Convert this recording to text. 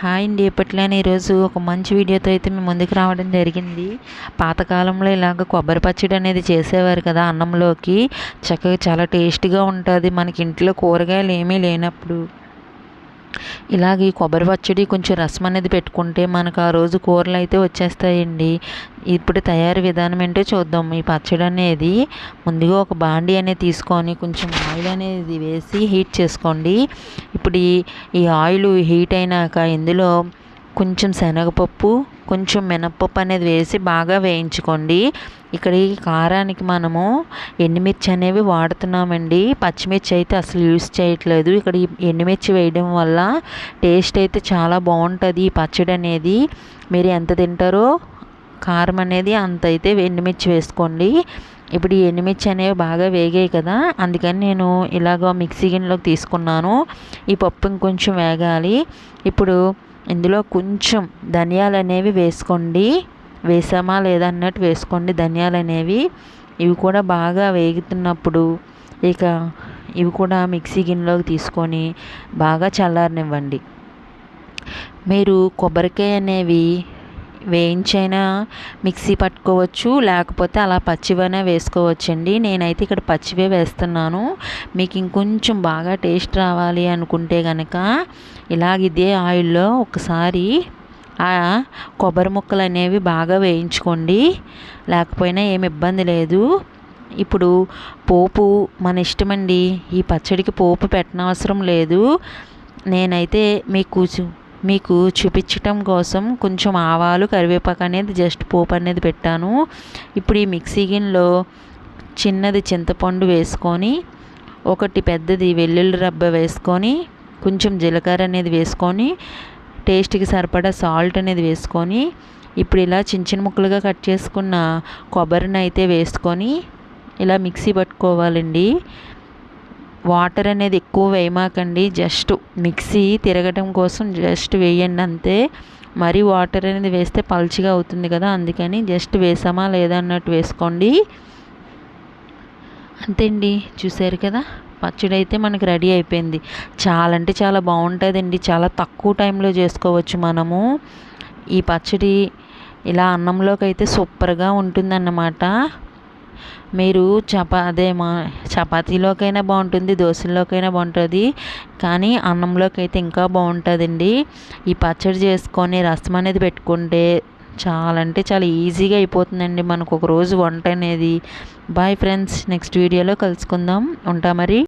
Hi అండి. ఎప్పట్లోనే ఈరోజు ఒక మంచి వీడియోతో అయితే మేము ముందుకు రావడం జరిగింది. పాతకాలంలో ఇలాగ కొబ్బరి పచ్చడి అనేది చేసేవారు కదా అన్నంలోకి. చక్కగా చాలా టేస్ట్గా ఉంటుంది. మనకి ఇంట్లో కూరగాయలు ఏమీ లేనప్పుడు. ఇలాగ ఈ కొబ్బరి పచ్చడి కొంచెం రసం అనేది పెట్టుకుంటే మనకు ఆ రోజు కూరలు అయితే వచ్చేస్తాయండి. ఇప్పుడు తయారీ విధానం ఏంటో చూద్దాం. ఈ పచ్చడి అనేది ముందుగా ఒక బాండి అనేది తీసుకొని కొంచెం ఆయిల్ అనేది వేసి హీట్ చేసుకోండి. ఇప్పుడు ఈ ఆయిల్ హీట్ అయినాక ఇందులో కొంచెం శనగపప్పు కొంచెం మినప్పప్పు అనేది వేసి బాగా వేయించుకోండి. ఇక్కడ ఈ కారానికి మనము ఎండుమిర్చి అనేవి వాడుతున్నామండి. పచ్చిమిర్చి అయితే అసలు యూస్ చేయట్లేదు. ఇక్కడ ఈ ఎండుమిర్చి వేయడం వల్ల టేస్ట్ అయితే చాలా బాగుంటుంది ఈ పచ్చడి అనేది. మీరు ఎంత తింటారో కారం అనేది అంత అయితే ఎండుమిర్చి వేసుకోండి. ఇప్పుడు ఈ ఎండుమిర్చి అనేవి బాగా వేగాయి కదా. అందుకని నేను ఇలాగ మిక్సీ గిన్నెలోకి తీసుకున్నాను. ఈ పప్పు ఇంకొంచెం వేగాలి. ఇప్పుడు ఇందులో కొంచెం ధనియాలు అనేవి వేసుకోండి. వేసామా లేదా అన్నట్టు వేసుకోండి. ధనియాలు అనేవి ఇవి కూడా బాగా వేగుతున్నప్పుడు ఇక ఇవి కూడా మిక్సీ గిన్నెలోకి తీసుకొని బాగా చల్లారనివ్వండి. మీరు కొబ్బరికాయ అనేవి వేయించైనా మిక్సీ పట్టుకోవచ్చు లేకపోతే అలా పచ్చివైనా వేసుకోవచ్చండి. నేనైతే ఇక్కడ పచ్చివే వేస్తున్నాను. మీకు ఇంకొంచెం బాగా టేస్ట్ రావాలి అనుకుంటే కనుక ఇలాగ ఇదే ఆయిల్లో ఒకసారి ఆ కొబ్బరి ముక్కలు అనేవి బాగా వేయించుకోండి. లేకపోయినా ఏమి ఇబ్బంది లేదు. ఇప్పుడు పోపు మన ఇష్టమండి. ఈ పచ్చడికి పోపు పెట్టనవసరం లేదు. నేనైతే మీకు మీకు చూపించటం కోసం కొంచెం ఆవాలు కరివేపాకు అనేది జస్ట్ పోపు అనేది పెట్టాను. ఇప్పుడు ఈ మిక్సీ గిన్నెలో చిన్నది చింతపండు వేసుకొని ఒకటి పెద్దది వెల్లుల్లి రబ్బ వేసుకొని కొంచెం జీలకర్ర అనేది వేసుకొని టేస్ట్కి సరిపడా సాల్ట్ అనేది వేసుకొని ఇప్పుడు ఇలా చిన్న చిన్న ముక్కలుగా కట్ చేసుకున్న కొబ్బరిని అయితే వేసుకొని ఇలా మిక్సీ పట్టుకోవాలండి. వాటర్ అనేది ఎక్కువ వేయమాకండి జస్ట్ మిక్సీ తిరగటం కోసం జస్ట్ వేయండి అంతే. మరీ వాటర్ అనేది వేస్తే పల్చిగా అవుతుంది కదా అందుకని జస్ట్ వేసామా లేదా అన్నట్టు వేసుకోండి. అంతే అండి చూసారు కదా? పచ్చడి అయితే మనకి రెడీ అయిపోయింది. చాలా అంటే చాలా బాగుంటుందండి చాలా తక్కువ టైంలో చేసుకోవచ్చు మనము. ఈ పచ్చడి ఇలా అన్నంలోకి అయితే సూపర్గా ఉంటుందన్నమాట. మీరు చపా అదే మా చపాతీలోకైనా బాగుంటుంది దోశల్లోకైనా బాగుంటుంది. కానీ అన్నంలోకి అయితే ఇంకా బాగుంటుందండి. ఈ పచ్చడి చేసుకొని రసం అనేది పెట్టుకుంటే చాలా అంటే చాలా ఈజీగా అయిపోతుందండి మనకు ఒక రోజు వంట అనేది. బాయ్ ఫ్రెండ్స్ నెక్స్ట్ వీడియోలో కలుసుకుందాం. ఉంటా మరి.